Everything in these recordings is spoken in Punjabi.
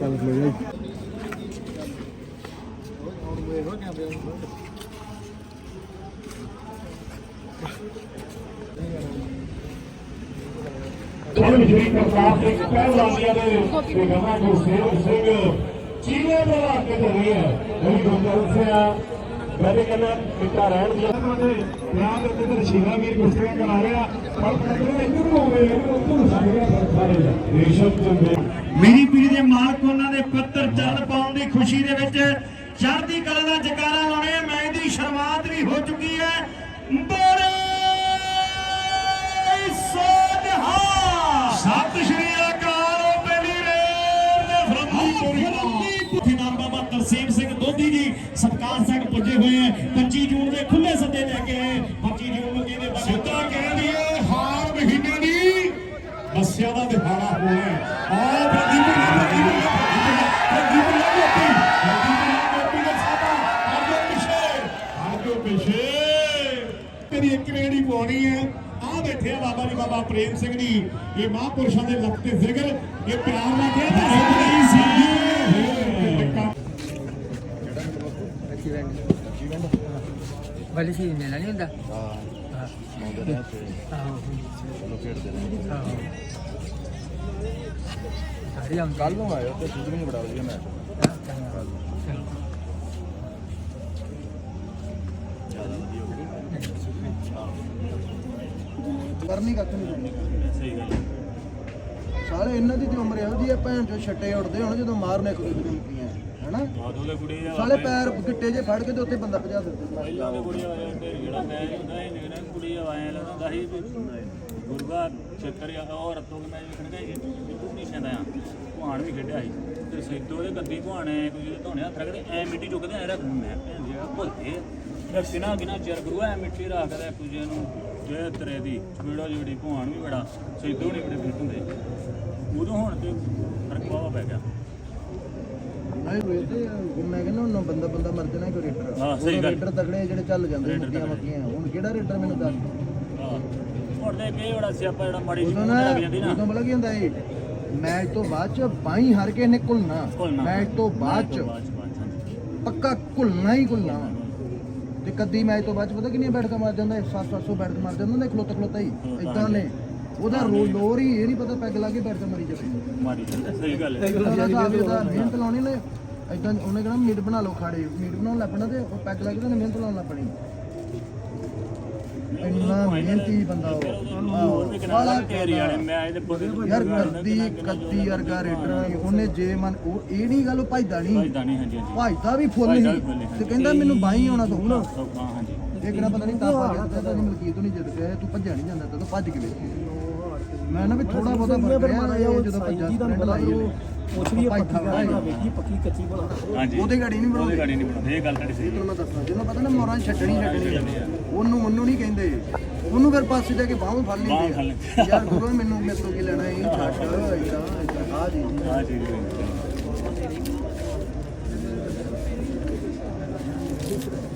ਚੱਲ ਲੈ ਜਾਈ ਹੁਣ ਸ਼੍ਰੀ ਪ੍ਰਤਾਪ ਸਿੰਘ ਪਹਿਲਵਾਨੀਆਂ ਦੇ ਨਿਗਮਾਂ ਤੋਂ ਸਿੰਘ ਚੀਨੇ ਦੇ ਇਲਾਕੇ ਤੋਂ ਹੋਈ ਹੈ ਇਹ ਗੁਰਦੁਆਰਾ ਮੈਂ ਤੇ ਕਹਿੰਦਾ ਮਿੱਟਾ ਰਹਿਣ ਦੀ ਯਾਦ ਰੱਖੋ ਤੇ ਸ਼ੀਲਾ ਵੀਰ ਕੁਸ਼ਤੀਆਂ ਕਰਾ ਰਿਹਾ ਪਰ ਕਹਿੰਦੇ ਇੱਧਰ ਨੂੰ ਹੋਵੇ ਉੱਧਰ ਨੂੰ ਸਾਰੇ ਸਾਰੇ ਰੇਸ਼ਮ ਚੰਦੇ ਮੇਰੀ ਪੀੜੀ ਦੇ ਮਾਲਕ ਉਹਨਾਂ ਦੇ ਪੱਤਰ ਚਰਨ ਪਾਉਣ ਦੀ ਖੁਸ਼ੀ ਦੇ ਵਿੱਚ ਚੜ੍ਹਦੀ ਕਲਾ ਦਾ ਜਕਾਰਾ ਲਾਉਣੇ ਆ। ਮੈਂ ਦੀ ਸ਼ੁਰੂਆਤ ਵੀ ਹੋ ਚੁੱਕੀ ਹੈ। ਬੜੇ ਸੋਧਾ ਸਤਿ ਸ਼੍ਰੀ ਤਰਸੇਮ ਸਿੰਘ ਦੋਦੀ ਜੀ ਸਤਕਾਰ ਸਿੰਘ ਪੁੱਜੇ ਹੋਏ ਹੈ 25 ਜੂਨ ਦੇ ਖੁੱਲੇ ਸੱਦੇ ਲੈ ਕੇ ਆਏ 25 ਜੂਨ ਨੂੰ ਕਹਿੰਦੇ ਸਿੱਧਾ ਕਹਿ ਦਈਏ ਹਾਰ ਮਹੀਨੇ ਦੀ ਮੱਸਿਆ ਦਾ ਦਿਹਾੜਾ ਹੋਇਆ ਹੈ ਆ ਬੰਦੀ ਬੰਦੀ ਬੰਦੀ ਬੰਦੀ ਬੰਦੀ ਬੰਦੀ ਬੰਦੀ ਦਾ ਸਾਡਾ ਅੱਗੇ ਪਿਛੇ ਅੱਗੇ ਪਿਛੇ ਤੇਰੀ ਇੱਕ ਰੇੜੀ ਪਾਉਣੀ ਹੈ ਆ ਬੈਠੇ ਆ ਬਾਬਾ ਜੀ ਬਾਬਾ ਪ੍ਰੇਮ ਸਿੰਘ ਜੀ ਇਹ ਮਹਾਂਪੁਰਸ਼ਾਂ ਦੇ ਲੱਕ ਤੇ ਜ਼ਿਕਰ ਇਹ ਪਿਆਰ ਨਾਲ ਕਿਹਾ ਤਾਂ ਹੈ ਨਹੀਂ ਸੀ ਵਾਲੀ ਸੀ ਮੇਲਾ ਨਹੀਂ ਹੁੰਦਾ? ਹਾਂ। ਸਾਰੀ ਹਮ ਕੱਲ ਨੂੰ ਆਇਓ ਤੇ ਸੁਧ ਵੀ ਨਹੀਂ ਬੜਾ ਵਧੀਆ ਮੈਚ ਕਰਨੀ ਕੱਖ ਨਹੀਂ ਸਹੀ ਗੱਲ ਸਾਲੇ ਇਹਨਾਂ ਦੀ ਤੇ ਉਮਰ ਇਹੋ ਜੀ ਆ ਭੈਣ ਚੋ ਛੱਟੇ ਉੱਡਦੇ ਹੁਣ ਜਦੋਂ ਮਾਰਨੇ ਇੱਕ ਦੂਜੇ ਨੂੰ ਪੀਆਂ ਹੈਨਾ? ਉਹਦੇ ਕੁੜੀ ਆ ਸਾਲੇ ਪੈਰ ਗਿੱਟੇ ਜੇ ਫੜ ਕੇ ਤੇ ਉੱਥੇ ਬੰਦਾ ਭਜਾ ਦਿੰਦੇ। ਪਹਿਲਾਂ ਦੇ ਕੁੜੀ ਆਇਆ ਤੇ ਜਿਹੜਾ ਮੈਂ ਹੁੰਦਾ ਇਹ ਨਿਗਰਾਂ ਕੁੜੀ ਆਇਆ ਲੱਗਦਾ ਸੀ ਗੁਰਗਾ ਛੇਤਰ ਆ, ਉਹ ਰਤੋਂ ਮੈਂ ਵੇਖਣ ਗਿਆ ਤੂੰ ਨਹੀਂ ਛੰਦਾ ਆ। ਭਾਣ ਵੀ ਖੇਡਿਆ ਸੀ। ਤੇ ਸੇਤੋ ਦੇ ਗੱਦੀ ਭਾਣੇ ਕੋਈ ਜਿਹਦੇ ਧੋਣੇ ਹੱਥ ਰੱਖਦੇ, ਐ ਮਿੱਟੀ ਚੁੱਕਦੇ, ਐ ਰੱਖ ਮੈਂ ਭੈਣ ਜੀ ਭੁੱਲਦੇ ਰੱਖਿਨਾ ਕਿਨਾ ਚਿਰ ਗੁਰੂ ਐ ਮਿੱਟੀ ਰੱਖਦਾ ਕੁਝੇ ਨੂੰ, ਜੇ ਤਰੇ ਦੀ ਚਪੇੜਾ ਜਿਹੜੀ ਭਾਣ ਵੀ ਬੜਾ ਸੇਤੋ ਨਹੀਂ ਬੜੇ ਫਿੱਟ ਹੁੰਦੇ। ਉਦੋਂ ਹੁਣ ਤੇ ਫ਼ਰਕ ਬਹੁਤ ਪੈ ਗਿਆ। ਨਹੀਂ ਹੋਏ ਤੇ ਮੈਂ ਕਹਿੰਦਾ ਹੁਣ ਬੰਦਾ ਬੰਦਾ ਮਰ ਜਾਣਾ ਕੋਈ ਰੇਡਰ। ਹਾਂ, ਸਹੀ ਗੱਲ। ਰੇਡਰ ਤਗੜੇ ਜਿਹੜੇ ਚੱਲ ਜਾਂਦੇ ਰੇਡਰ ਮੱਕੀਆਂ ਤਗੜੇ। ਮੱਕੀਆਂ ਹੁਣ ਕਿਹੜਾ ਰੇਡਰ ਮੈਨੂੰ ਦੱਸ? ਹਾਂ। ਹੁਣ ਦੇ ਕੇ ਬੜਾ ਸਿਆਪਾ ਜਿਹੜਾ ਮਾੜੀ ਜਿਹੀ ਉਦੋਂ ਮੂੰਹ ਨਾ ਤੇ ਲੱਗ ਜਾਂਦੀ ਨਾ। ਉਦੋਂ ਬਲਾ ਕੀ ਹੁੰਦਾ ਏ ਮੈਚ ਤੋਂ ਬਾਅਦ ਚ ਬਾਈ ਹਾਰ ਕੇ ਨੇ ਘੁਲਣਾ। ਘੁਲਣਾ। ਮੈਚ ਤੋਂ ਬਾਅਦ ਚ। ਪੱਕਾ ਘੁਲਣਾ ਹੀ ਘੁਲਣਾ। ਤੇ ਕਦੀ ਮੈਚ ਤੋਂ ਬਾਅਦ ਚ ਪਤਾ ਕਿੰਨੀਆਂ ਬੈਠਕਾਂ ਮਾਰ ਜਾਂਦਾ 700 ਬੈਠਕ ਮਾਰ ਜਾਂਦਾ ਨੇ ਖਲੋਤਾ ਖਲੋਤਾ ਹੀ ਇਦਾਂ ਨੇ ਉਹਦਾ ਰੋ ਲੋਰ ਹੀ ਇਹ ਨਹੀਂ ਪਤਾ ਪੈਗ ਲਾ ਕੇ ਬੈਠ ਮਰੀ ਜਾਵੇ। ਮਾਰੀ ਜਾਂਦਾ ਸਹੀ ਗੱਲ ਹੈ। ਉਹਦਾ ਇਹਦਾ ਮਿਹਨਤ ਲਾਉਣੀ ਨੇ ਇਦਾਂ ਉਹਨੇ ਕਹਿਣਾ ਮੀਟ ਬਣਾ ਲਓ ਖਾੜੇ ਮੀਟ ਬਣਾਉਣ ਲੱਪਣਾ ਤੇ ਉਹ ਪੈਗ ਲਾ ਕੇ ਤੇ ਮਿਹਨਤ ਲਾਉਣ ਲੱਪਣੀ ਇੰਨਾ ਮਿਹਨਤੀ ਬੰਦਾ ਉਹ। ਬਾਹਲਾ ਢੇਰੀ ਵਾਲੇ ਮੈਂ ਇਹਦੇ ਬੰਦੇ ਨੂੰ ਯਾਰ ਕੱਦੀ ਕੱਦੀ ਵਰਗਾ ਰੇਡਰ ਉਹਨੇ ਜੇ ਮਨ ਉਹ ਇਹ ਨਹੀਂ ਗੱਲ ਉਹ ਭਜਦਾ ਨਹੀਂ ਭਾਈਦਾ ਨਹੀਂ ਹਾਂਜੀ ਹਾਂਜੀ। ਭਜਦਾ ਵੀ ਫੁੱਲ ਭੱਜਦਾ ਨਹੀਂ ਵੀ ਫੁੱਲ ਨਹੀਂ, ਤੇ ਕਹਿੰਦਾ ਮੈਨੂੰ ਬਾਈ ਆਉਣਾ ਤੋਂ ਸੌਖਾ ਹਾਂਜੀ। ਇਹ ਕਿਹੜਾ ਪਤਾ ਨਹੀਂ ਤਾਪਾ ਗਿਆ ਤੇ ਮਲਕੀਤ ਨਹੀਂ ਜਿੱਦ ਪਿਆ ਤੂੰ ਭੱਜਿਆ ਨਹੀਂ ਜਾਂਦਾ ਤੂੰ ਭੱਜ ਕੇ ਵੇਖ। ਮੈਂ ਨਾ ਵੀ ਥੋੜਾ ਬਹੁਤਾ ਫ਼ਰਕ ਰਿਹਾ ਇਹ ਜਦੋਂ ਭੱਜਾ ਸਪ੍ਰਿੰਟ ਲਾਈ ਉਹਨੇ ਪੁੱਛ ਵੀ ਪੱਕੀ ਥੱਕਦਾ ਗੱਲ ਹੈ। ਵੇਖੀ ਪੱਕੀ ਕੱਚੀ ਬਣਾ ਹਾਂਜੀ। ਉਹਦੇ ਗਾੜੀ ਨਹੀਂ ਉਹਦੀ ਬਣਾਉਂਦੇ ਗਾੜੀ ਨਹੀਂ ਬਣਾਉਂਦੇ ਇਹ ਗੱਲ ਤੁਹਾਡੀ ਸਹੀ ਹੈ। ਮੈਂ ਦੱਸਣਾ ਜਿਹਨੂੰ ਪਤਾ ਨਾ ਮੋਰਾਂ ਛੱਡਣੀ ਛੱਡਣੀ ਆ। ਉਹਨੂੰ ਮੰਨੂ ਨਹੀਂ ਕਹਿੰਦੇ। ਉਹਨੂੰ ਫਿਰ ਪਾਸੇ ਜਾ ਕੇ ਬਾਹੋਂ ਫੜ ਲੈਂਦੇ ਆ। ਯਾਰ ਗੁਰੂ ਮੈਨੂੰ ਮੇਰੇ ਤੋਂ ਕੀ ਲੈਣਾ? ਇਹ ਛੱਡ ਇਦਾਂ ਇਦਾਂ ਆ ਜੀ ਹਾਂ ਜੀ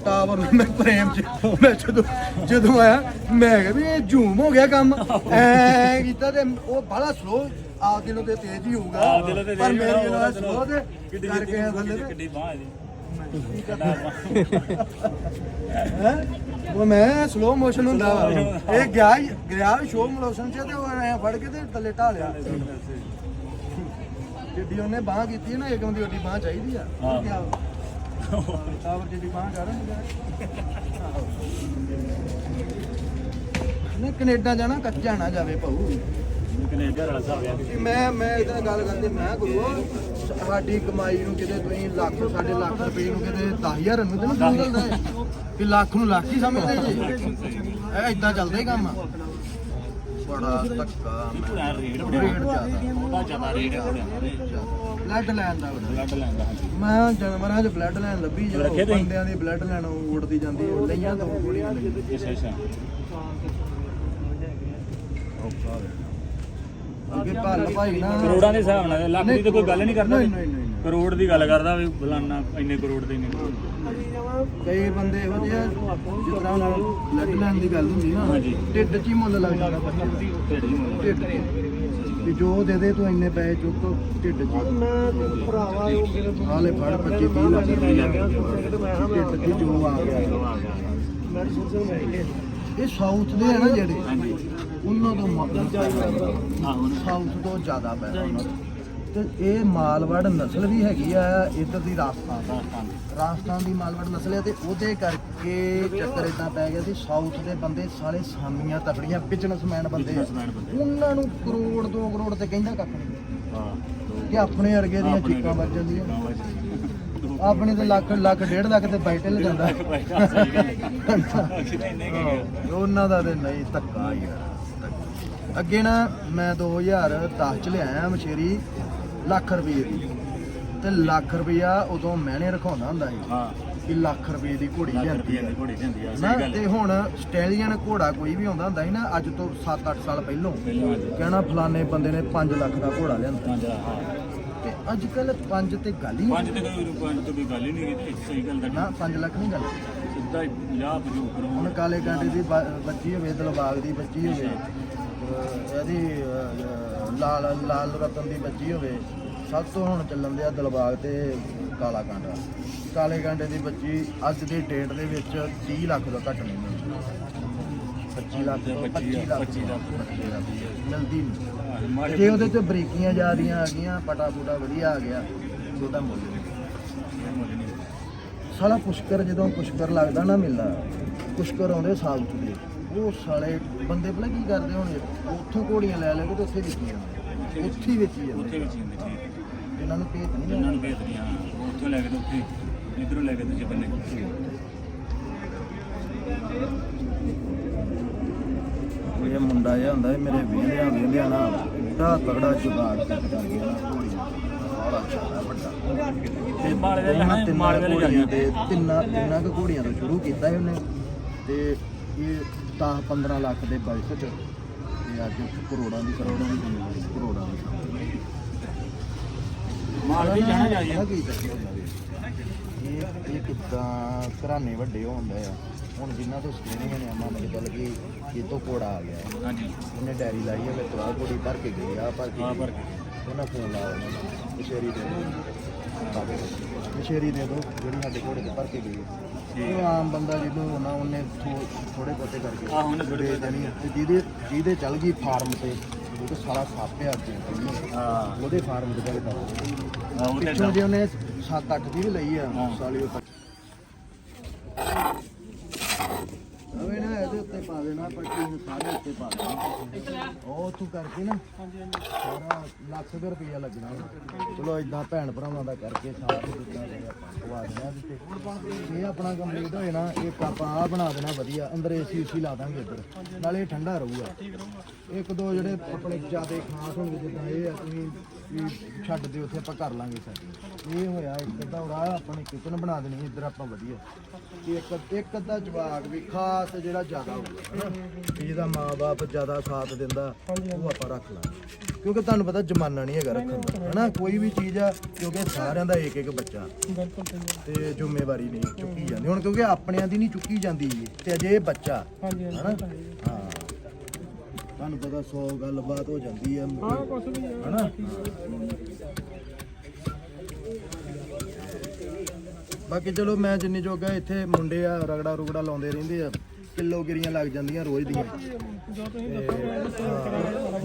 ਟਾਵਰ ਨੂੰ ਮੈਂ ਪ੍ਰੇਮ ਚ ਮੈਂ ਜਦੋਂ ਜਦੋਂ ਆਇਆ ਮੈਂ ਕਿਹਾ ਵੀ ਇਹ ਝੂਮ ਹੋ ਗਿਆ ਕੰਮ। ਐ ਕੀਤਾ ਤੇ ਉਹ ਬੜਾ ਸਲੋ ਆਪ ਦਿਲੋਂ ਤੇ ਤੇਜ਼ ਹੀ ਹੋਊਗਾ। ਆਪ ਦਿਲੋਂ ਤੇ ਪਰ ਤੇਜ਼ ਮੇਰੇ ਹੋਊਗਾ, ਦਿਲੋਂ ਸਲੋ ਤੇ ਕਿੱਡੀ ਕਰਕੇ ਆ ਥੱਲੇ ਤੇ। ਕਿੱਡੀ ਬਾਹ ਇਹਦੀ। ਹੈਂ? ਉਹ ਮੈਂ ਸਲੋ ਮੋਸ਼ਨ ਹੁੰਦਾ ਵਾ। ਇਹ ਗਿਆ ਹੀ- ਗਿਆ ਸ਼ੋ ਮੋਸ਼ਨ ਚ ਤੇ ਉਹ ਐ ਫੜ ਕੇ ਤੇ ਥੱਲੇ ਢਾਲਿਆ ਜਿੱਡੀ ਉਹਨੇ ਬਾਹ ਕੀਤੀ ਨਾ ਏਕਮ ਦੀ ਓਡੀ ਬਾਹ ਚਾਹੀਦੀ ਆ। ਹਾਂ। ਟਾਵਰ ਨੇ ਕੈਨੇਡਾ ਜਾਣਾ ਕੱਚਾ ਨਾ ਜਾਵੇ ਭਾਊ। ਕੈਨੇਡਾ ਵਾਲਾ ਹਿਸਾਬ ਆ। ਕਿ ਮੈਂ ਮੈਂ ਇਹਦਾ ਗੱਲ ਕਰਦੇ ਮੈਂ ਗੁਰੂ ਸਾਡੀ ਕਮਾਈ ਨੂੰ ਕਿਤੇ ਤੁਸੀਂ ਲੱਖ ਸਾਡੇ ਲੱਖ ਰੁਪਏ ਨੂੰ ਕਿਤੇ 10000 ਨੂੰ ਤੇ ਨਾ ਬਦਲਦਾ ਹੈ। ਕਿ ਲੱਖ ਨੂੰ ਲੱਖ ਹੀ ਸਮਝਦੇ ਜੀ। ਇਹ ਇਦਾਂ ਚੱਲਦਾ ਹੀ ਕੰਮ ਬੜਾ ਧੱਕਾ ਮੈਂ। ਰੇਟ ਉਹਦਾ ਜ਼ਿਆਦਾ। ਰੇਟ ਹੈ ਬਲੱਡ ਲੈਣ ਦਾ ਹਾਂਜੀ। ਮੈਂ ਜਾਨਵਰਾਂ 'ਚ ਬਲੱਡ ਲੈਣ ਲੱਭੀ ਜੋ ਰੱਖੇ ਤੁਸੀਂ? ਬੰਦਿਆਂ ਦੀ ਬਲੱਡ ਲੈਣ ਉੜਦੀ ਜਾਂਦੀ ਹੈ ਲਈਆਂ ਤਾਂ ਲਈ ਅੱਛਾ ਅੱਛਾ। ਅੱਗੇ ਭੱਲ ਭਾਈ ਨਾ। ਕਰੋੜਾਂ ਦੇ ਹਿਸਾਬ ਨਾਲ ਲੱਖ ਦੀ ਤਾਂ ਕੋਈ ਗੱਲ ਨਹੀਂ ਕਰਦਾ ਨਹੀਂ, ਨਹੀਂ, ਨਹੀਂ, ਨਹੀਂ। ਕਰੋੜ ਦੀ ਗੱਲ ਕਰਦਾ ਵੀ ਫਲਾਨਾ ਇੰਨੇ ਕਰੋੜ ਦੇ ਇੰਨੇ ਕਰੋੜ ਕਈ ਬੰਦੇ ਇਹੋ ਜਿਹੇ ਆ, ਜਿਸ ਤਰ੍ਹਾਂ ਨਾਲ ਬਲੱਡ ਲੈਣ ਦੀ ਗੱਲ ਹੁੰਦੀ ਨਾ ਹਾਂਜੀ। ਢਿੱਡ 'ਚ ਹੀ ਮੁੱਲ ਲੱਗ ਜਾਂਦਾ। ਢਿੱਡ ਹੀ ਮੁੱਲ। ਢਿੱਡ 'ਚ। ਵੀ ਜੋ ਦੇ ਦੇ ਤੂੰ ਇੰਨੇ ਪੈਸੇ ਚੁੱਕ ਢਿੱਡ 'ਚ। ਮੈਂ ਭਰਾਵਾ ਉਹ ਮੇਰੇ ਹਾਲੇ ਫੜ 25 30 ਲੱਖ ਰੁਪਏ ਢਿੱਡ 'ਚ ਜੋ ਆ ਗਿਆ। ਮੈਂ ਸੋਚਿਆ ਮੈਂ ਇਹ ਇਹ ਸਾਊਥ ਦੇ ਆ ਨਾ ਜਿਹੜੇ ਉਹਨਾਂ ਤੋਂ ਮਤਲਬ ਸਾਊਥ ਤੋਂ ਜ਼ਿਆਦਾ ਪੈਸਾ ਉਹਨਾਂ ਦਾ ਤੇ ਇਹ ਮਾਲਵੜ ਨਸਲ ਵੀ ਹੈਗੀ ਆ ਇੱਧਰ ਦੀ ਰਾਜਸਥਾਨ ਰਾਜਸਥਾਨ ਦੀ ਮਾਲਵੜ ਨਸਲ ਹੈ ਤੇ ਉਹਦੇ ਕਰਕੇ ਚੱਕਰ ਇਦਾਂ ਪੈ ਗਿਆ ਸੀ ਸਾਊਥ ਦੇ ਬੰਦੇ ਸਾਰੇ ਸਾਮੀਆਂ ਤਕੜੀਆਂ ਬਿਜ਼ਨਸਮੈਨ ਬੰਦੇ ਆ। ਉਹਨਾਂ ਨੂੰ ਕਰੋੜ ਦੋ ਕਰੋੜ ਤੇ ਕਹਿੰਦਾ ਕੱਖ ਨਹੀਂ ਕਿ ਆਪਣੇ ਵਰਗੇ ਦੀਆਂ ਚੀਕਾਂ ਵੱਜ ਜਾਂਦੀਆਂ। ਆਪਣੇ ਤੇ ਲੱਖ ਲੱਖ ਡੇਢ ਲੱਖ ਤੇ ਬੈਠੇ ਲ ਜਾਂਦਾ। ਉਹਨਾਂ ਦਾ ਤੇ ਨਹੀਂ ਧੱਕਾ ਯਾਰ ਅੱਗੇ ਨਾ ਮੈਂ 2010 ਚ ਲਿਆਇਆ ਮਸ਼ੇਰੀ ਲੱਖ ਰੁਪਏ ਦੀ। ਤੇ ਲੱਖ ਰੁਪਇਆ ਉਦੋਂ ਮਹਿਣੇ ਰਖਾਉਂਦਾ ਹੁੰਦਾ ਸੀ ਹਾਂ। ਕਿ ਲੱਖ ਰੁਪਏ ਦੀ ਘੋੜੀ ਲਿਆਂਦੀ ਰੁਪਏ ਦੀ ਘੋੜੀ ਜਾਂਦੀ ਆ ਨਾ ਸਹੀ ਗੱਲ ਤੇ ਹੁਣ ਸਟੈਲੀਅਨ ਘੋੜਾ ਕੋਈ ਵੀ ਆਉਂਦਾ ਹੁੰਦਾ ਸੀ ਨਾ ਅੱਜ ਤੋਂ 7-8 ਸਾਲ ਪਹਿਲਾਂ ਪਹਿਲਾਂ ਅੱਜ। ਕਹਿਣਾ ਫਲਾਣੇ ਬੰਦੇ ਨੇ 5 ਲੱਖ ਦਾ ਘੋੜਾ ਲਿਆਂਦਾ। ਪੰਜ ਹਾਂ। ਤੇ ਅੱਜ ਕੱਲ 5 ਤੇ ਗੱਲ ਹੀ ਨਹੀਂ ਪੰਜ ਤੇ ਕੋਈ ਪੰਜ ਤੇ ਕੋਈ ਗੱਲ ਹੀ ਨਹੀਂ ਕੀਤੀ ਸਹੀ ਗੱਲ ਦਾ ਨਾ 5 ਲੱਖ ਨਹੀਂ ਗੱਲ। ਸਿੱਧਾ ਹੀ 50 50 ਕਰੋੜ ਹੁਣ ਕਾਲੇ ਕਾਂਟੇ ਦੀ ਬ- ਬੱਚੀ ਹੋਵੇ ਦਿਲਬਾਗ ਦੀ ਬੱਚੀ ਹੋਵੇ ਅਹ ਇਹਦੀ ਅਹ, ਲਾਲ ਲਾਲ ਰਤਨ ਦੀ ਬੱਚੀ ਹੋਵੇ ਸਭ ਤੋਂ ਹੁਣ ਚੱਲਣ ਦਿਆ ਦਿਲਬਾਗ ਤੇ ਕਾਲਾ ਕਾਂਟਾ ਕਾਲੇ ਕਾਂਟੇ ਦੀ ਬੱਚੀ ਅੱਜ ਦੀ ਡੇਟ ਦੇ ਵਿੱਚ 30 ਲੱਖ ਤੋਂ ਘੱਟ ਨਹੀਂ ਮਿਲਦੀ। 25 ਲੱਖ ਤੋਂ 25 ਲੱਖ 25 ਲੱਖ। ਤੋਂ 25 ਲੱਖ ਮਿਲਦੀ ਨਹੀਂ। ਜੇ ਉਹਦੇ ਚ ਬਰੀਕੀਆਂ ਜ਼ਿਆਦੀਆਂ ਆ ਗਈਆਂ ਪਟਾ ਪੁਟਾ ਵਧੀਆ ਆ ਗਿਆ ਉਹਦਾ ਮੁੱਲ ਨਹੀਂ ਸਾਲਾ ਪੁਸ਼ਕਰ ਜਦੋਂ ਪੁਸ਼ਕਰ ਲੱਗਦਾ ਨਾ ਮੇਲਾ ਪੁਸ਼ਕਰ ਆਉਂਦੇ ਸਾਲ ਦੇ ਉਹ ਸਾਲੇ ਬੰਦੇ ਪਤਾ ਕੀ ਕਰਦੇ ਹੋਣੇ ਉੱਥੋਂ ਘੋੜੀਆਂ ਲੈ ਲੈ ਕੇ ਤੇ ਉੱਥੇ ਵੇਚੀ ਜਾਂਦੇ। ਉੱਥੇ ਹੀ ਵੇਚੀ ਉੱਥੇ ਜਾਂਦੇ ਵਿੱਚ ਹੀ ਹੁੰਦੇ ਠੀਕ। ਇਹਨਾਂ ਨੂੰ ਭੇਤ ਨਹੀਂ ਇਹਨਾਂ ਨੂੰ ਭੇਜਦੀਆਂ ਉੱਥੋਂ ਲੈ ਕੇ ਤੇ ਉੱਥੇ ਇਧਰੋਂ ਲੈ ਕੇ ਦੂਜੇ ਬੰਨੇ। ਇਹ ਮੁੰਡਾ ਜਿਹਾ ਹੁੰਦਾ ਇਹ ਮੇਰੇ ਵੇਹਲਿਆਂ ਵੇਹਲਿਆਂ ਨਾਲ ਏਡਾ ਤਗੜਾ ਜਵਾਬ ਕਰ ਗਿਆ ਘੋੜੀ ਛਾਲਾ ਵੱਡਾ। ਤੇ ਮਾਲੇ ਦੇ ਉਹਨਾਂ ਲੈਣਾ ਤਿੰਨਾਂ ਮਾਲੇ ਦੇ ਘੋੜੀਆਂ ਜਾਣਾ ਦੇ ਤਿੰਨਾਂ ਤਿੰਨਾਂ ਕੁ ਘੋੜੀਆਂ ਤੋਂ ਸ਼ੁਰੂ ਕੀਤਾ ਸੀ ਉਹਨੇ। ਤੇ ਇਹ 10 15 ਲੱਖ ਦੇ ਬਜਟ ਚ ਤੇ ਅੱਜ ਕਰੋੜਾਂ ਦੀ ਕਰੋੜਾਂ ਦੀ ਜ਼ਿੰਮੇਵਾਰੀ ਕਰੋੜਾਂ ਦੀ ਮਾਲ ਵੀ ਜਾਣਾ ਜਾਈਏ। ਪਤਾ ਕੀ ਚੱਕਰ ਹੁੰਦਾ ਵੀ ਇਹ ਇਹ ਕਿੱਦਾਂ ਘਰਾਣੇ ਵੱਡੇ ਹੁੰਦੇ ਆ। ਹੁਣ ਜਿਨ੍ਹਾਂ ਤੋਂ ਸਕਰੀਨਿੰਗ ਨੇ ਮੰਨ ਕੇ ਚੱਲ ਗਈ ਇਹ ਤੋਂ ਕੋੜਾ ਆ ਗਿਆ। ਹਾਂਜੀ। ਉਹਨੇ ਡੈਰੀ ਲਾਈ ਹੈ ਵਿੱਚ ਆ ਘੋੜੀ ਭਰ ਕੇ ਗਈ ਆ ਭਰ ਕੇ ਹਾਂ, ਗਈ। ਭਰ ਕੇ। ਉਹਨਾਂ ਫੋਨ ਲਾਇਆ ਉਹਨਾਂ ਨੂੰ ਮਸ਼ੇਰੀ ਦੇ ਮਸ਼ੇਰੀ ਦੇ ਦਿਓ ਜਿਹੜੀ ਸਾਡੇ ਘੋੜੇ ਤੇ ਭਰ ਕੇ ਗਈ ਹੈ। ਉਹ ਆਮ ਬੰਦਾ ਜਦੋਂ ਹੋਣਾ ਉਹਨੇ ਥੋੜੇ ਬਹੁਤੇ ਕਰਕੇ ਆਹੋ, ਉਹਨੇ ਥੋੜ੍ਹੇ ਦੇ ਦੇਣੀ। ਤੇ ਜਿਹਦੇ ਜਿਹਦੇ ਚੱਲ ਗਈ ਫਾਰਮ ਤੇ ਉਹ ਤਾਂ ਸਾਲਾ ਸਾਪਿਆ ਅੱਗੇ ਹਾਂ ਉਹਦੇ ਫਾਰਮ ਤੇ ਚੱਲ ਕਰ ਹਾਂ, ਜੇ ਉਹਨੇ 7-8 ਦੀ ਵੀ ਲਈ ਆ। ਸਾਲੀ ਉਹ ਨਾ ਪਾ ਦੇਣਾ ਪੱਟੀ ਨੂੰ ਸਾਰੇ ਉੱਤੇ ਪਾ ਦੇਣਾ। ਉਹ ਤੂੰ ਕਰਕੇ ਨਾ, ਸਾਰਾ ਲੱਖ ਕੁ ਰੁਪਈਆ ਲੱਗਣਾ ਵਾ। ਚਲੋ ਇਦਾਂ ਭੈਣ ਭਰਾਵਾਂ ਦਾ ਕਰਕੇ ਸਾਰਾ ਕੁਝ ਦਿੱਤਾ ਜਾਏਗਾ ਪਵਾ ਦੇਣਾ ਇਹਦੇ ਤੇ ਇਹ ਆਪਣਾ ਕੰਪਲੀਟ ਹੋਏ ਨਾ, ਇੱਕ ਆਪਾਂ ਆ ਬਣਾ ਦੇਣਾ ਵਧੀਆ ਅੰਦਰ ਏਸੀ ਉਸੀ ਲਾ ਦਾਂਗੇ ਇੱਧਰ। ਨਾਲੇ ਇਹ ਠੰਡਾ ਰਹੂਗਾ। ਇੱਕ ਦੋ ਜਿਹੜੇ ਆਪਣੇ ਜਿਆਦੇ ਖਾਸ ਹੋਣਗੇ, ਜਿੱਦਾਂ ਇਹ ਆ, ਤੁਸੀਂ ਵੀ ਛੱਡ ਦਿਓ ਉੱਥੇ ਆਪਾਂ ਕਰ ਲਾਂਗੇ ਸੈਟ ਇਹ ਹੋਇਆ ਇੱਕ ਅੱਧਾ ਉਰਾ ਆਪਣੀ ਕਿਚਨ ਬਣਾ ਦੇਣੀ ਇੱਧਰ ਆਪਾਂ ਵਧੀਆ। ਤੇ ਇੱਕ ਇੱਕ ਅੱਧਾ ਜਵਾਕ ਵੀ ਖਾਸ ਜਿਹੜਾ ਜ਼ਿਆਦਾ ਹੋਊਗਾ ਹਨਾ। ਵੀ ਜਿਹਦਾ ਮਾਂ-ਬਾਪ ਜ਼ਿਆਦਾ ਸਾਥ ਦਿੰਦਾ ਉਹ ਆਪਾਂ ਰੱਖ ਲਾਂਗੇ। ਕਿਉਂਕਿ ਤੁਹਾਨੂੰ ਪਤਾ ਜਮਾਨਾ ਨਹੀਂ ਹੈਗਾ ਰੱਖਣ ਦਾ ਹਨਾ? ਕੋਈ ਵੀ ਚੀਜ਼ ਆ ਕਿਉਂਕਿ ਸਾਰਿਆਂ ਦਾ ਇੱਕ ਇੱਕ ਬੱਚਾ ਤੇ ਜ਼ਿੰਮੇਵਾਰੀ ਨਹੀਂ ਚੁੱਕੀ ਜਾਂਦੀ। ਹੁਣ ਕਿਉਂਕਿ ਆਪਣਿਆਂ ਦੀ ਨਹੀਂ ਚੁੱਕੀ ਜਾਂਦੀ ਤੇ ਅਜੇ ਇਹ ਬੱਚਾ ਹਨਾ? ਹਾਂ। ਤੁਹਾਨੂੰ ਪਤਾ 100 ਗੱਲਬਾਤ ਹੋ ਜਾਂਦੀ ਆ ਹਾਂ ਕੁਝ ਵੀ ਹਨਾ? ਬਾਕੀ ਚਲੋ ਮੈਂ ਜਿੰਨੀ ਜੋਗਾ ਇੱਥੇ ਮੁੰਡੇ ਆ ਰਗੜਾ ਰੁਗੜਾ ਲਾਉਂਦੇ ਰਹਿੰਦੇ ਆ। ਕਿਲੋ ਗਿਰੀਆਂ ਲੱਗ ਜਾਂਦੀਆਂ ਰੋਜ਼ ਦੀਆਂ।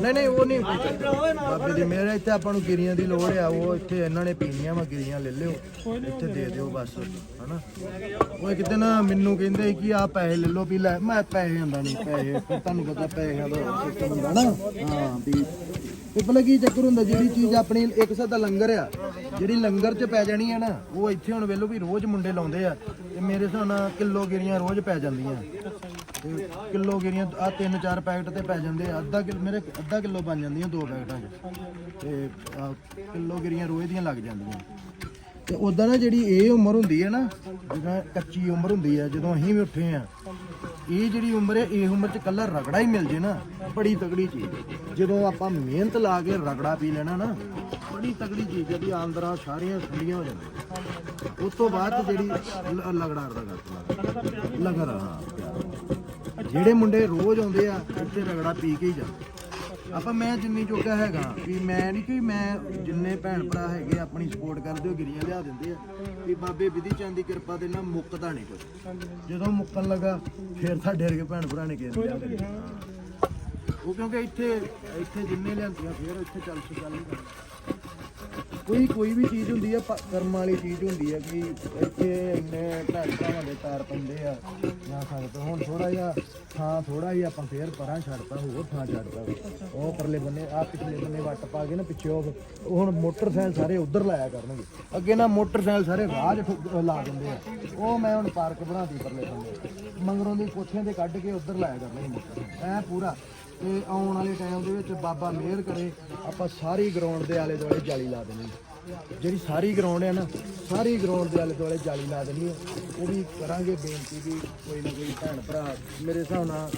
ਨਹੀਂ ਨਹੀਂ, ਉਹ ਨਹੀਂ ਬਾਬੇ ਦੀ ਮੇਰੇ ਇੱਥੇ ਆਪਾਂ ਨੂੰ ਗਿਰੀਆਂ ਦੀ ਲੋੜ ਆ, ਉਹ ਇੱਥੇ ਇਹਨਾਂ ਨੇ ਪੀਣੀਆਂ ਵਾ, ਗਿਰੀਆਂ ਲੈ ਲਿਓ, ਇੱਥੇ ਦੇ ਦਿਓ ਬਸ, ਹਨਾ? ਉਹ ਇੱਕ ਦਿਨ ਮੈਨੂੰ ਕਹਿੰਦੇ ਕਿ ਆ ਪੈਸੇ ਲੈ ਲਓ, ਵੀ ਲੈ, ਮੈਂ ਪੈਸੇ ਹੁੰਦਾ ਨਹੀਂ, ਪੈਸੇ, ਫਿਰ ਤੁਹਾਨੂੰ ਪਤਾ ਪੈਸਿਆਂ ਦਾ ਸਿਸਟਮ ਹੁੰਦਾ ਨਾ, ਹਾਂ, ਵੀ ਇਹ ਭਲਾ ਕੀ ਚੱਕਰ ਹੁੰਦਾ, ਜਿਹੜੀ ਚੀਜ਼ ਆਪਣੀ ਇੱਕ ਹਿਸਾਬ ਲੰਗਰ ਆ, ਜਿਹੜੀ ਲੰਗਰ 'ਚ ਪੈ ਜਾਣੀ ਆ ਨਾ, ਉਹ ਇੱਥੇ ਹੁਣ ਵੇਲੋ ਵੀ ਰੋਜ਼ ਮੁੰਡੇ ਲਾਉਂਦੇ ਆ, ਤੇ ਮੇਰੇ ਹਿਸਾਬ ਨਾਲ ਕਿਲੋ ਗਿਰੀਆਂ ਰੋਜ਼ ਪੈ ਜਾਂਦੀਆਂ। ਕਿਲੋ ਗਿਰੀਆਂ ਆ ਤਿੰਨ ਚਾਰ ਪੈਕਟ ਤੇ ਪੈ ਜਾਂਦੇ ਆ। ਅੱਧਾ ਕਿਲੋ, ਮੇਰੇ ਅੱਧਾ ਕਿਲੋ ਬਣ ਜਾਂਦੀਆਂ, ਦੋ ਪੈਕਟਾਂ 'ਚ। ਤੇ, ਆਹ ਕਿਲੋ ਗਿਰੀਆਂ ਰੋਜ਼ ਦੀਆਂ ਲੱਗ ਜਾਂਦੀਆਂ। ਤੇ ਉਦਾਂ ਨਾ ਜਿਹੜੀ ਇਹ ਉਮਰ ਹੁੰਦੀ ਹੈ ਨਾ, ਜਿਵੇਂ ਕੱਚੀ ਉਮਰ ਹੁੰਦੀ ਹੈ ਜਦੋਂ ਅਸੀਂ ਵੀ ਉੱਠੇ ਆ, ਇਹ ਜਿਹੜੀ ਉਮਰ ਹੈ, ਇਹ ਉਮਰ 'ਚ ਕੱਲਾ ਰਗੜਾ ਹੀ ਮਿਲ ਜੇ ਨਾ, ਬੜੀ ਤਗੜੀ ਚੀਜ਼ ਜਦੋਂ ਆਪਾਂ ਮਿਹਨਤ ਲਾ ਕੇ ਰਗੜਾ ਪੀ ਲੈਣਾ ਨਾ, ਬੜੀ ਤਗੜੀ ਚੀਜ਼ ਹੈ ਵੀ ਸਾਰੀਆਂ ਠੰਡੀਆਂ ਹੋ ਜਾਂਦੀਆਂ। ਉਸ ਤੋਂ ਬਾਅਦ ਜਿਹੜੀ ਲਗੜਾ ਰਗੜਾ, ਲਗੜਾ। ਹਾਂ ਜਿਹੜੇ ਮੁੰਡੇ ਰੋਜ਼ ਆਉਂਦੇ ਆ, ਇੱਥੇ ਰਗੜਾ ਪੀ ਕੇ ਹੀ ਜਾਂਦੇ। ਆਪਾਂ ਮੈਂ ਜਿੰਨੀ ਜੋਗਾ ਹੈਗਾ ਵੀ ਮੈਂ ਨਹੀਂ ਕਿ ਮੈਂ ਜਿੰਨੇ ਭੈਣ ਭਰਾ ਹੈਗੇ ਆਪਣੀ ਸਪੋਰਟ ਕਰਦੇ ਹੋ ਗਿਰੀਆਂ ਲਿਆ ਦਿੰਦੇ ਆ, ਵੀ ਬਾਬੇ ਵਿਧੀ ਚੰਦ ਦੀ ਕਿਰਪਾ ਦੇ ਨਾਲ ਮੁੱਕਦਾ ਨਹੀਂ ਕੁਝ ਜਦੋਂ ਮੁੱਕਣ ਲੱਗਾ, ਫਿਰ ਸਾਡੇ ਵਰਗੇ ਭੈਣ ਭਰਾ ਨੇ ਕਿਹਾ ਉਹ ਕਿਉਂਕਿ ਇੱਥੇ ਇੱਥੇ ਜਿੰਨੇ ਲਿਆਂਦੀਆਂ, ਫਿਰ ਇੱਥੇ ਚੱਲ ਸੋ ਚੱਲ ਨਹੀਂ ਕੋਈ ਕੋਈ ਵੀ ਚੀਜ਼ ਹੁੰਦੀ ਆ, ਪ- ਕਰਮ ਵਾਲੀ ਚੀਜ਼ ਹੁੰਦੀ ਆ ਕਿ ਇੱਥੇ ਇੰਨੇ ਭੈਣ ਭਰਾਵਾਂ ਦੇ ਤਾਰ ਪੈਂਦੇ ਆ, ਜਾਂ ਸਕਦੇ ਹੁਣ ਥੋੜਾ ਜਿਹਾ ਥਾਂ ਥੋੜਾ ਜਿਹਾ ਆਪਾਂ ਫੇਰ ਪਰਾਂ ਛੱਡਤਾ, ਹੋਰ ਥਾਂ ਛੱਡਤਾ। ਉਹ ਪਰਲੇ ਬੰਨੇ ਆ ਪਿਛਲੇ ਬੰਨੇ ਵੱਟ ਪਾ ਕੇ ਨਾ ਪਿੱਛੇ ਉਹ ਉਹ ਹੁਣ ਮੋਟਰਸਾਈਕਲ ਸਾਰੇ ਉੱਧਰ ਲਾਇਆ ਕਰਨਗੇ। ਅੱਗੇ ਨਾ ਮੋਟਰਸਾਈਕਲ ਸਾਰੇ ਰਾਹ 'ਚ ਠੁੱਕ- ਲਾ ਦਿੰਦੇ ਆ। ਉਹ ਮੈਂ ਹੁਣ ਪਾਰਕ ਬਣਾਤੀ ਪਰਲੇ ਬੰਨੇ। ਮੰਗਰੋਂ ਦੀ ਕੋਠੀਆਂ ਤੇ ਕੱਢ ਕੇ ਉੱਧਰ ਲਾਇਆ ਕਰਨਗੇ ਮੋਟਰਸਾਈਕਲ। ਐ ਪੂਰਾ। ਤੇ ਆਉਣ ਵਾਲੇ ਟਾਈਮ ਦੇ ਵਿੱਚ ਬਾਬਾ ਮਿਹਰ ਕਰੇ, ਆਪਾਂ ਸਾਰੀ ਗਰਾਊਂਡ ਦੇ ਆਲੇ ਦੁਆਲੇ ਜਾਲੀ ਲਾ ਦੇਣੀ ਜਿਹੜੀ ਸਾਰੀ ਗਰਾਊਂਡ ਹੈ ਨਾ, ਸਾਰੀ ਗਰਾਊਂਡ ਦੇ ਆਲੇ ਦੁਆਲੇ ਜਾਲੀ ਲਾ ਦੇਣੀ ਹੈ। ਉਹ ਵੀ ਕਰਾਂਗੇ ਬੇਨਤੀ ਵੀ ਕੋਈ ਨਾ ਕੋਈ ਭੈਣ ਭਰਾ, ਮੇਰੇ ਹਿਸਾਬ ਨਾਲ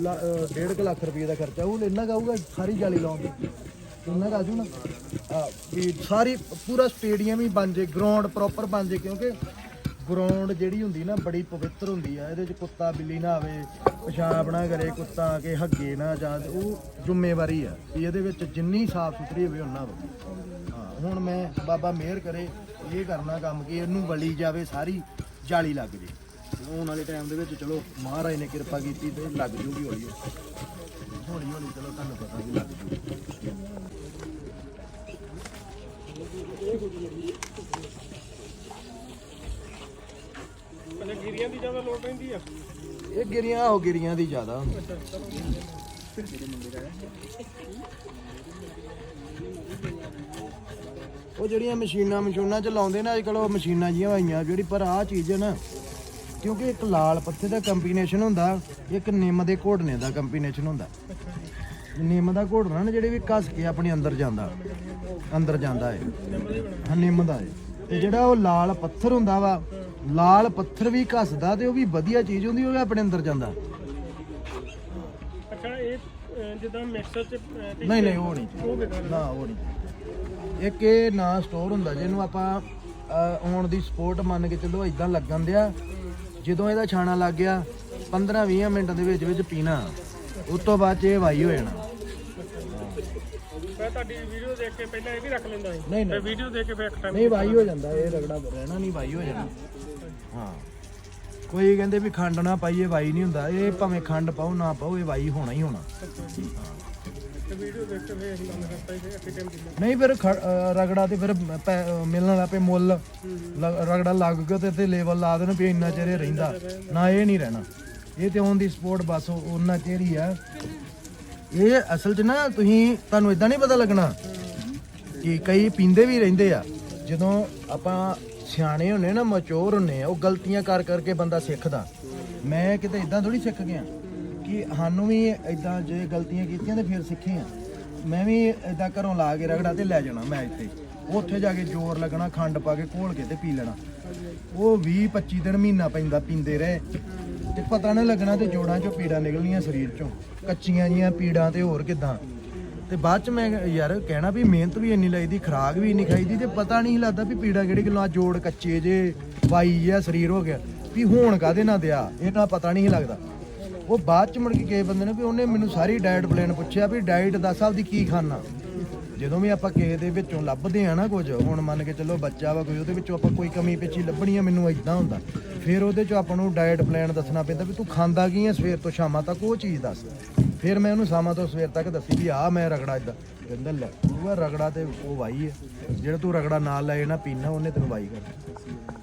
ਲਾ- ਅਹ, ਡੇਢ ਕੁ ਲੱਖ ਰੁਪਏ ਦਾ ਖਰਚਾ ਉਹ ਇੰਨਾ ਕਾਊਗਾ ਸਾਰੀ ਜਾਲੀ ਲਾਉਣ ਦੀ। ਇੰਨਾ ਕਾਜੂ ਨਾ। ਵੀ ਸਾਰੀ, ਪੂਰਾ ਸਟੇਡੀਅਮ ਹੀ ਬਣ ਜੇ ਗਰਾਊਂਡ ਪ੍ਰੋਪਰ ਬਣ ਜੇ ਕਿਉਂਕਿ ਗਰਾਊਂਡ ਜਿਹੜੀ ਹੁੰਦੀ ਨਾ, ਬੜੀ ਪਵਿੱਤਰ ਹੁੰਦੀ ਆ। ਇਹਦੇ ਚ ਕੁੱਤਾ ਬਿੱਲੀ ਨਾ ਆਵੇ ਪਿਸ਼ਾਬ ਨਾ ਕਰੇ, ਕੁੱਤਾ ਆ ਕੇ ਹੱਗੇ ਨਾ ਜਾਂ ਉਹ ਜ਼ਿੰਮੇਵਾਰੀ ਆ ਵੀ ਇਹਦੇ ਵਿੱਚ ਜਿੰਨੀ ਸਾਫ਼ ਸੁਥਰੀ ਹੋਵੇ ਉਹਨਾਂ ਵਧੀਆ ਹਾਂ, ਹੁਣ ਮੈਂ ਬਾਬਾ ਮਿਹਰ ਕਰੇ, ਇਹ ਕਰਨਾ ਕੰਮ ਕਿ ਇਹਨੂੰ ਵਲੀ ਜਾਵੇ, ਸਾਰੀ ਜਾਲੀ ਲੱਗ ਜੇ। ਆਉਣ ਵਾਲੇ ਟਾਈਮ ਦੇ ਵਿੱਚ ਚਲੋ ਮਹਾਰਾਜ ਨੇ ਕਿਰਪਾ ਕੀਤੀ ਤੇ ਲੱਗ ਜੂਗੀ ਹੌਲੀ ਹੌਲੀ। ਇਹ ਗਿਰੀਆਂ ਹੋ ਗਿਰੀਆਂ ਦੀ ਜ਼ਿਆਦਾ ਉਹ ਜਿਹੜੀਆਂ ਮਸ਼ੀਨਾਂ ਮਸ਼ੂਨਾਂ ਚ ਲਾਉਂਦੇ ਨੇ ਅੱਜ ਕੱਲ ਉਹ ਮਸ਼ੀਨਾਂ ਜੀਆਂ ਆਈਆਂ, ਜਿਹੜੀ ਪਰ ਆਹ ਚੀਜ਼ ਹੈ ਨਾ, ਕਿਉਂਕਿ ਇੱਕ ਲਾਲ ਪੱਤੇ ਦਾ ਕੰਬੀਨੇਸ਼ਨ ਹੁੰਦਾ, ਇੱਕ ਨਿੰਮ ਦੇ ਘੋੜਨੇ ਦਾ ਕੰਬੀਨੇਸ਼ਨ ਹੁੰਦਾ। ਨਿੰਮ ਦਾ ਘੋੜਨਾ ਨਾ, ਜਿਹੜੇ ਵੀ ਘਸ ਕੇ ਆਪਣੇ ਅੰਦਰ ਜਾਂਦਾ ਅੰਦਰ ਜਾਂਦਾ ਹੈ, ਨਿੰਮ ਦਾ ਹੈ ਤੇ ਜਿਹੜਾ ਉਹ ਲਾਲ ਪੱਥਰ ਹੁੰਦਾ ਵਾ ਲਾਲ ਪੱਥਰ ਵੀ ਘਸਦਾ ਤੇ ਉਹ ਵੀ ਵਧੀਆ ਚੀਜ਼ ਹੁੰਦੀ ਉਹ ਵੀ ਆਪਣੇ ਅੰਦਰ ਜਾਂਦਾ। ਅੱਛਾ ਇਹ ਅਹ, ਜਿੱਦਾਂ ਮਿਕਸਰ ਚ ਅਹ, ਨਹੀਂ ਨਹੀਂ ਉਹ ਨਹੀਂ। ਉਹ ਨਾ ਉਹ ਨਹੀਂ। ਇੱਕ ਇਹ ਨਾ ਸਟੋਰ ਹੁੰਦਾ ਜਿਹਨੂੰ ਆਪਾਂ ਆਉਣ ਦੀ ਸਪੋਰਟ ਮੰਨ ਕੇ ਚੱਲੋ ਇਦਾਂ ਲੱਗਣ ਦਿਆ ਜਦੋਂ ਇਹਦਾ ਛਾਣਾ ਲੱਗ ਗਿਆ 15-20 ਮਿੰਟਾਂ ਦੇ ਵਿੱਚ ਵਿੱਚ ਪੀਣਾ ਉਸ ਤੋਂ ਬਾਅਦ 'ਚ ਇਹ ਵਾਈ ਹੋ ਜਾਣਾ। ਮੈਂ ਤੁਹਾਡੀ ਵੀਡੀਓ ਦੇਖ ਕੇ ਪਹਿਲਾਂ ਇਹ ਵੀ ਰੱਖ ਲੈਂਦਾ ਸੀ। ਨਹੀਂ ਨਹੀਂ। ਵੀਡੀਓ ਦੇਖ ਕੇ ਫਿਰ ਇੱਕ ਟਾਈਮ ਨਹੀਂ ਵਾਈ ਹੋ ਜਾਂਦਾ ਇਹ ਰਗੜਾ ਰਹਿਣਾ ਨਹੀਂ ਵਾਈ ਹੋ ਜਾਣਾ। ਹਾਂ। ਕੋਈ ਕਹਿੰਦੇ ਵੀ ਖੰਡ ਨਾ ਪਾਈਏ, ਵਾਈ ਨਹੀਂ ਹੁੰਦਾ। ਇਹ ਭਾਵੇਂ ਖੰਡ ਪਾਓ, ਨਾ ਪਾਓ, ਇਹ ਵਾਈ ਹੋਣਾ ਹੀ ਹੋਣਾ। ਨਹੀਂ ਫਿਰ ਖ- ਅਹ ਰਗੜਾ ਤੇ ਫਿਰ ਪੈ- ਮਿਲਣ ਲੱਗ ਪਏ ਮੁੱਲ। ਲ- ਰਗੜਾ ਲੱਗ ਗਿਆ ਤੇ ਤੇ ਲੈਵਲ ਲਾ ਦੇਣ ਵੀ ਇੰਨਾ ਚਿਰ ਇਹ ਰਹਿੰਦਾ। ਨਾ ਇਹ ਨਹੀਂ ਰਹਿਣਾ। ਇਹ ਤੇ ਔਨ ਦੀ ਸਪੋਰਟ ਬਸ ਉਹ- ਉਹਨਾਂ ਚਿਰ ਹੀ ਆ। ਇਹ ਅਸਲ 'ਚ ਨਾ ਤੁਸੀਂ, ਤੁਹਾਨੂੰ ਇਦਾਂ ਨਹੀਂ ਪਤਾ ਲੱਗਣਾ ਕਿ ਕਈ ਪੀਂਦੇ ਵੀ ਰਹਿੰਦੇ ਆ। ਜਦੋਂ ਆਪਾਂ ਸਿਆਣੇ ਹੁੰਨੇ ਨਾ ਮੈਚੁਰ ਹੁੰਨੇ ਆ, ਉਹ ਗਲਤੀਆਂ ਕਰ ਕਰਕੇ ਬੰਦਾ ਸਿੱਖਦਾ। ਮੈਂ ਕਿਤੇ ਇਦਾਂ ਥੋੜੀ ਸਿੱਖ ਗਿਆ ਕਿ ਸਾਨੂੰ ਵੀ ਇਦਾਂ ਜੇ ਗਲਤੀਆਂ ਕੀਤੀਆਂ ਤੇ ਫਿਰ ਸਿੱਖੇ ਆ ਮੈਂ ਵੀ ਇਦਾਂ ਘਰੋਂ ਲਾ ਕੇ ਰਗੜਾ ਤੇ ਲੈ ਜਾਣਾ ਮੈਚ ਤੇ ਉੱਥੇ ਜਾ ਕੇ ਜ਼ੋਰ ਲੱਗਣਾ, ਖੰਡ ਪਾ ਕੇ ਘੋਲ ਕੇ ਤੇ ਪੀ ਲੈਣਾ। ਉਹ 20 25 ਦਿਨ ਮਹੀਨਾ ਪੈਂਦਾ ਪੀਂਦੇ ਰਹੇ। ਤੇ ਪਤਾ ਨਾ ਲੱਗਣਾ ਤੇ ਜੋੜਾਂ ਚੋਂ ਪੀੜਾਂ ਨਿਕਲਣੀਆਂ ਸਰੀਰ ਚੋਂ। ਕੱਚੀਆਂ ਜੀਆਂ ਪੀੜਾਂ ਤੇ ਹੋਰ ਕਿਦਾਂ? ਤੇ ਬਾਅਦ ਚ ਮੈਂ ਯਾਰ ਕਹਿਣਾ ਵੀ ਮਿਹਨਤ ਵੀ ਇੰਨੀ ਲੱਗਦੀ ਖਰਾਕ ਵੀ ਇੰਨੀ ਖਾਈਦੀ ਤੇ ਪਤਾ ਨਹੀਂ ਲੱਗਦਾ ਵੀ ਪੀੜਾ ਕਿਹੜੀ ਗੱਲੋਂ, ਜੋੜ ਕੱਚੇ ਜੇ, ਵਾਈ ਜਾਂ ਸਰੀਰ ਹੋ ਗਿਆ। ਵੀ ਹੋਣ ਕਾਦੇ ਨਾਲ ਦਿਆ? ਇਹ ਤਾਂ ਪਤਾ ਨਹੀਂ ਲੱਗਦਾ। ਉਹ ਬਾਅਦ ਚ ਮੁੜ ਕੇ ਕਿਸੇ ਬੰਦੇ ਨੇ ਵੀ ਉਹਨੇ ਮੈਨੂੰ ਸਾਰੀ ਡਾਈਟ ਪਲਾਨ ਪੁੱਛਿਆ ਵੀ ਡਾਈਟ ਦੱਸ ਆਪਦੀ ਕੀ ਖਾਣਾ ਜਦੋਂ ਵੀ ਆਪਾਂ ਕਿਸੇ ਦੇ ਵਿੱਚੋਂ ਲੱਭਦੇ ਆ ਨਾ ਕੁਝ, ਹੁਣ ਮੰਨ ਕੇ ਚੱਲੋ ਬੱਚਾ ਵਾ ਕੋਈ, ਉਹਦੇ ਵਿੱਚੋਂ ਆਪਾਂ ਕੋਈ ਕਮੀ ਪੇਚੀ ਲੱਭਣੀ ਆ, ਮੈਨੂੰ ਇਦਾਂ ਹੁੰਦਾ। ਫਿਰ ਉਹਦੇ ਚੋਂ ਆਪਾਂ ਨੂੰ ਡਾਈਟ ਪਲਾਨ ਦੱਸਣਾ ਪੈਂਦਾ ਵੀ ਤੂੰ ਖਾਂਦਾ ਕੀ ਆ ਸਵੇਰ ਤੋਂ ਸ਼ਾਮਾਂ ਤੱਕ, ਉਹ ਚੀਜ਼ ਦੱਸ। ਫਿਰ ਮੈਂ ਉਹਨੂੰ ਸ਼ਾਮਾਂ ਤੋਂ ਸਵੇਰ ਤੱਕ ਦੱਸੀ ਵੀ ਆਹ ਮੈਂ ਰਗੜਾ ਇਦਾਂ। ਕਹਿੰਦਾ, ਲੈ ਉਹ ਰਗੜਾ ਤੇ ਉਹ ਵਾਈ ਹੈ ਜਿਹੜਾ ਤੂੰ ਰਗੜਾ ਨਾਲ ਲੈ ਜਾਣਾ, ਪੀਣਾ, ਉਹਨੇ ਤੈਨੂੰ ਵਾਈ ਕਰਨਾ।